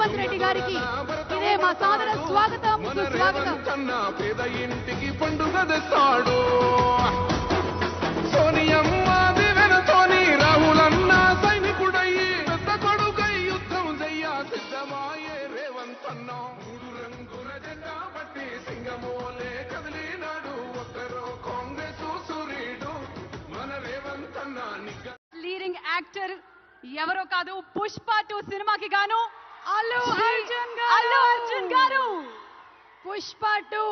రేవంత్ రెడ్డి గారికి ఇదే మా సాదర స్వాగతం పేద ఇంటికి పండుగ తెస్తాడు. సోనియమ్మ దివెనతోని రాహులన్న సైనికుడయ్యి పెద్ద కొడుకై యుద్ధం చెయ్య సిద్ధమాయే రేవంత్ అన్న. మూడు రంగుల జెండా బట్టి సింగమోలే కదిలినాడు. ఒక్కరో కాంగ్రెస్ సూర్యుడు మన రేవంత్ అన్న నిగ్గ లీడింగ్ యాక్టర్ ఎవరో కాదు పుష్ప టూ సినిమాకి గాను అల్లు అర్జున్ గారు! అల్లు అర్జున్ గారు! పుష్ప టూ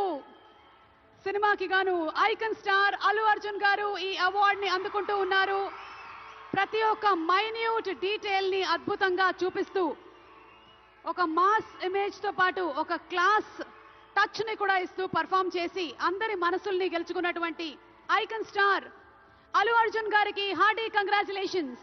సినిమాకి గాను ఐకన్ స్టార్ అల్లు అర్జున్ గారు ఈ అవార్డ్ని అందుకుంటూ ఉన్నారు. ప్రతి ఒక్క మైన్యూట్ డీటెయిల్ని అద్భుతంగా చూపిస్తూ ఒక మాస్ ఇమేజ్తో పాటు ఒక క్లాస్ టచ్ని కూడా ఇస్తూ పర్ఫామ్ చేసి అందరి మనసుల్ని గెలుచుకున్నటువంటి ఐకన్ స్టార్ అల్లు అర్జున్ గారికి హార్డీ కంగ్రాచులేషన్స్!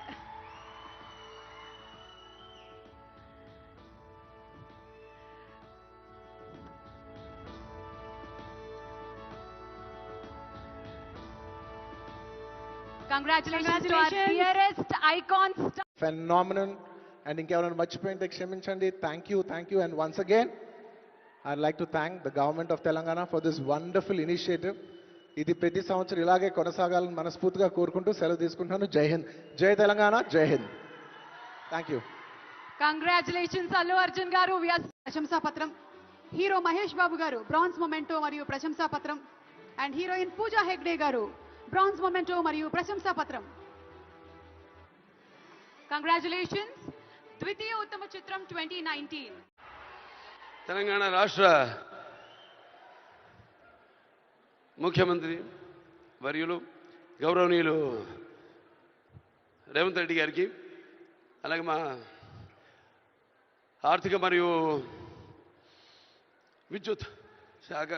Phenomenon and ఇంకెవరైనా మర్చిపోయింటే క్షమించండి. Thank you thank you and once again I like to thank the government of Telangana for this wonderful initiative ఇది ప్రతి సంవత్సరం ఇలాగే కొనసాగాలని మనస్ఫూర్తిగా కోరుకుంటూ సెలవు తీసుకుంటున్నాను. జై హింద్. జై తెలంగాణ జై Hind. Thank you congratulations Allu Arjun garu. ప్రశంసా పత్రం. హీరో మహేష్ బాబు గారు బ్రాన్స్ మొమెంటో మరియు ప్రశంసా పత్రం. అండ్ హీరోయిన్ పూజా హెగ్డే గారు బ్రాంజ్ మొమెంటో మరియు ప్రశంసా పత్రం. కంగ్రాచులేషన్స్ ద్వితీయ ఉత్తమ చిత్రం ట్వంటీ నైన్టీన్ తెలంగాణ రాష్ట్ర ముఖ్యమంత్రి వర్యులు గౌరవనీయులు రేవంత్ రెడ్డి గారికి అలాగే మా ఆర్థిక మరియు విద్యుత్ శాఖ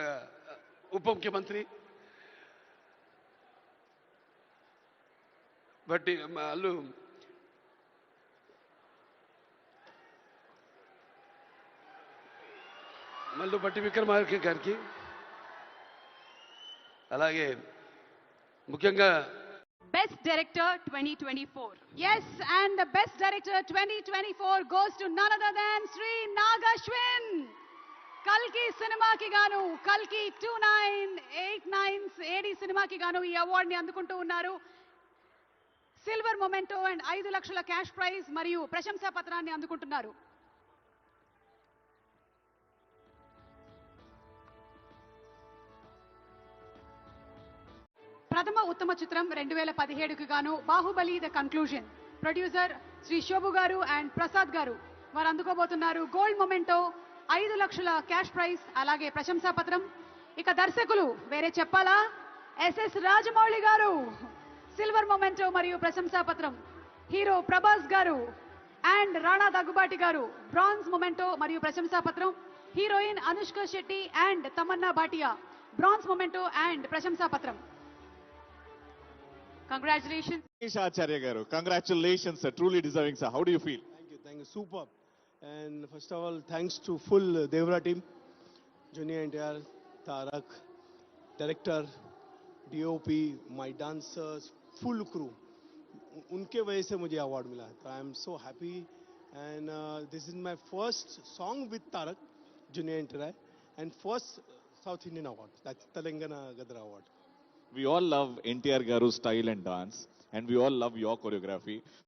ఉప ముఖ్యమంత్రి బట్ వాళ్ళు మళ్ళీ బట్టి విక్రమార్క గారికి అలాగే ముఖ్యంగా best director twenty twenty four is and best director twenty twenty four goes to none other than Shri Nagashwin కల్కి సినిమాకి గాను కల్కి two nine eight nines AD సినిమాకి గాను ఈ అవార్డుని అందుకుంటూ ఉన్నారు. సిల్వర్ మొమెంటో అండ్ ఐదు లక్షల క్యాష్ ప్రైజ్ మరియు ప్రశంసా పత్రాన్ని అందుకుంటున్నారు. ప్రథమ ఉత్తమ చిత్రం రెండు వేల పదిహేడుకు గాను Baahubali the conclusion. Producer Shri Shobu garu and Prasad గారు వారు అందుకోబోతున్నారు గోల్డ్ మొమెంటో ఐదు లక్షల క్యాష్ ప్రైజ్ అలాగే ప్రశంసా పత్రం. ఇక దర్శకులు వేరే చెప్పాలా? ఎస్ఎస్ రాజమౌళి గారు. సిల్వర్ మొమెంటో మరియు ప్రశంసా పత్రం హీరో ప్రభాస్ గారు అండ్ రాణా దగ్గుబాటి గారు బ్రాంజ్ మొమెంటో మరియు ప్రశంసా పత్రం heroine Anushka Shetty and Tamannaah Bhatia bronze memento and ప్రశంసా పత్రం congratulations Ganesh Acharya Garu, congratulations, sir. Truly deserving, sir. How do you feel? Thank you, thank you. Superb. And first of all, thanks to full uh, Devra team, Junior NTR, Tarak, director, Crew. उ- उनके वजह से मुझे award मिला तो I am so happy and this is my first song with Tarak junior है and first South Indian award that's Telangana Gaddar award we all love N T R Garu's style and dance and we all love your choreography.